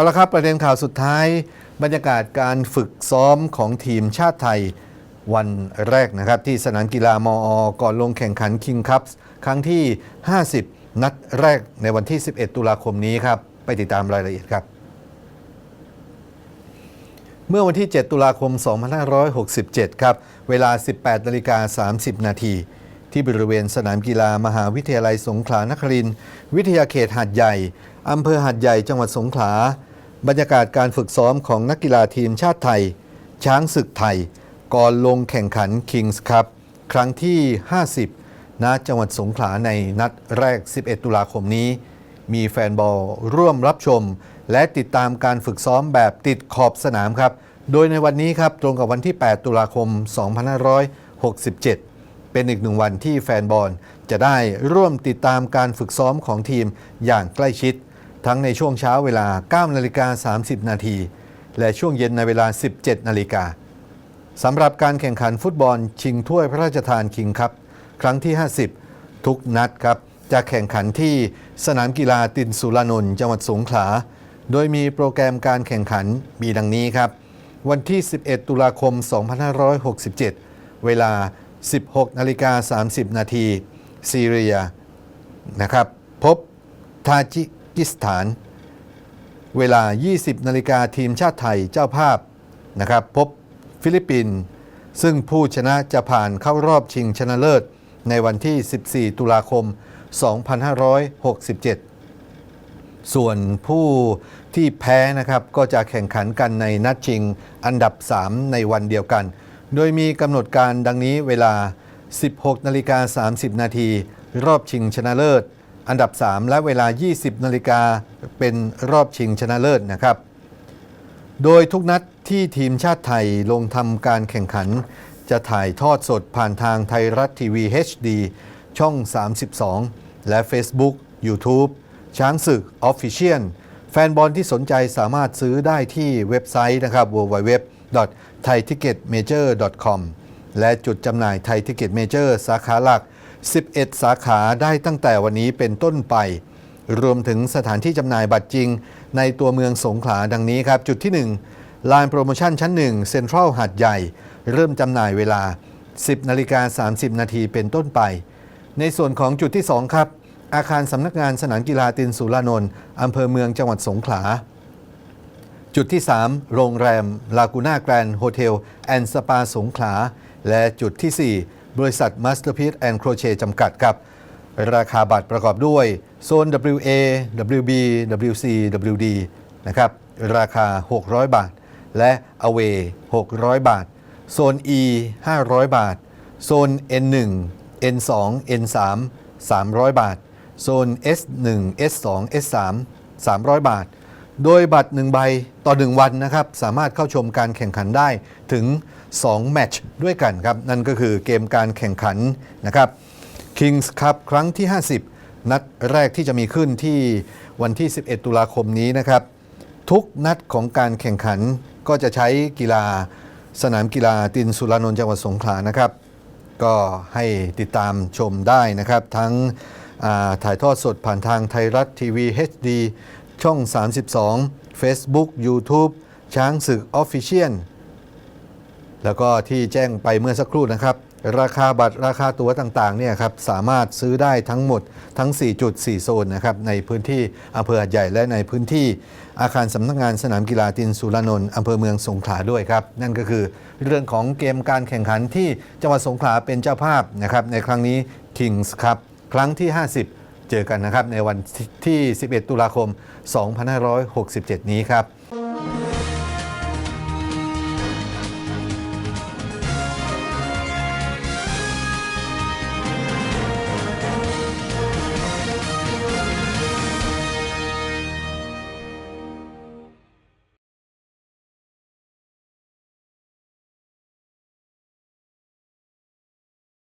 เอาละครับประเด็นข่าวสุดท้าย บรรยากาศการฝึกซ้อมของทีมชาติไทยวันแรกนะครับ ที่สนามกีฬามอ ก่อนลงแข่งขันคิงคัพครั้งที่ 50 นัดแรกในวันที่ 11 ตุลาคมนี้ครับ ไปติดตามรายละเอียดครับ เมื่อวันที่ 7 ตุลาคม 2567 ครับ เวลา 18นาฬิกา30 นาทีที่บริเวณสนามกีฬามหาวิทยาลัยสงขลานครินทร์วิทยาเขตหาดใหญ่อำเภอหาดใหญ่จังหวัดสงขลา บรรยากาศการฝึกซ้อมของนักกีฬาทีมชาติไทย ช้างศึกไทย ก่อนลงแข่งขัน Kings Cup ครั้งที่ 50 ณ จังหวัดสงขลาในนัดแรก 11 ตุลาคมนี้ มีแฟนบอลร่วมรับชม และติดตามการฝึกซ้อมแบบติดขอบสนามครับ โดยในวันนี้ครับตรงกับวันที่ 8 ตุลาคม 2567เป็นอีกหนึ่งวันที่แฟนบอลจะได้ร่วมติดตามการฝึกซ้อมของทีมอย่างใกล้ชิด ทั้งในช่วงเช้าเวลา 9 นาฬิกา 30 นาที และช่วงเย็นในเวลา 17 นาฬิกาสำหรับการแข่งขันฟุตบอลชิงถ้วยพระราชทานคิงครับ ครั้งที่ 50 ทุกนัดครับ จะแข่งขันที่สนามกีฬาตินสุรานนท์จังหวัดสงขลา โดยมีโปรแกรมการแข่งขันมีดังนี้ครับ วันที่ 11 ตุลาคม 2567 เวลา 16 นาฬิกา 30 นาทีซีเรียนะครับ พบทาจิ กิสถาน เวลา 20 นาฬิกาทีมชาติไทยเจ้าภาพนะครับพบฟิลิปปินส์ซึ่งผู้ชนะจะผ่านเข้ารอบชิงชนะเลิศ ในวันที่ 14 ตุลาคม 2567 ส่วนผู้ที่แพ้นะครับก็จะแข่งขันกันในนัดชิงอันดับ 3 ในวันเดียวกัน โดยมีกำหนดการดังนี้เวลา 16 นาฬิกา 30 นาที รอบชิงชนะเลิศ อันดับ 3 และเวลา 20 นาฬิกาเป็นรอบชิงชนะเลิศนะครับ โดยทุกนัดที่ทีมชาติไทยลงทำการแข่งขัน จะถ่ายทอดสดผ่านทางไทยรัฐทีวี HD ช่อง 32 และ Facebook YouTube ช้างศึก Official แฟนบอลที่สนใจสามารถซื้อได้ที่เว็บไซต์นะครับ www.thaiticketmajor.com และจุดจำหน่ายไทยทิเก็ตเมเจอร์สาขาหลัก 11 สาขาได้ตั้งแต่วันนี้เป็นต้นไป รวมถึงสถานที่จำหน่ายบัตรจริง ในตัวเมืองสงขลาดังนี้ครับ จุดที่ 1 ลานโปรโมชั่นชั้น 1 เซ็นทรัลหาดใหญ่ เริ่มจำหน่ายเวลา 10นาฬิกา30 นาทีเป็นต้นไป ในส่วนของจุดที่ 2 ครับ อาคารสำนักงานสนามกีฬาตินสุรานนท์อำเภอเมืองจังหวัดสงขลาจุดที่ 3 โรงแรมลากูน่าแกรนด์โฮเทลแอนด์สปาสงขลา และจุดที่ 4 บริษัท Masterpiece and Crochet จำกัดครับ ราคาบัตรประกอบด้วยโซน WA WB WC WD นะครับราคา 600 บาท และ Away 600 บาท โซน E 500 บาท โซน N1 N2 N3 300 บาท โซน S1 S2 S3 300 บาท โดยบัตร 1 ใบต่อ 1 วันนะครับ สามารถเข้าชมการแข่งขันได้ถึง 2 แมตช์ด้วยกันครับ นั่นก็คือเกมการแข่งขันนะครับ Kings Cup ครั้งที่ 50 นัดแรกที่จะมีขึ้นที่วันที่ 11 ตุลาคมนี้นะครับ ทุกนัดของการแข่งขันก็จะใช้กีฬาสนามกีฬาตินสุรานนท์จังหวัดสงขลานะครับ ก็ให้ติดตามชมได้นะครับ ทั้งถ่ายทอดสดผ่านทางไทยรัฐทีวี HD ช่อง 32 Facebook YouTube ช้างศึก Official แล้วก็ที่แจ้งไปเมื่อสักครู่นะครับ ราคาบัตรราคาตั๋วต่างๆเนี่ยครับสามารถซื้อได้ทั้งหมดทั้ง 4.4 โซนนะครับในพื้นที่อำเภอหาดใหญ่และในพื้นที่อาคารสำนักงานสนามกีฬาตินสุรานนท์อำเภอเมืองสงขลาด้วยครับ นั่นก็คือเรื่องของเกมการแข่งขันที่จังหวัดสงขลาเป็นเจ้าภาพนะครับในครั้งนี้ Kings ครับครั้งที่ 50 เจอกันนะครับในวันที่ 11 ตุลาคม 2567 นี้ครับ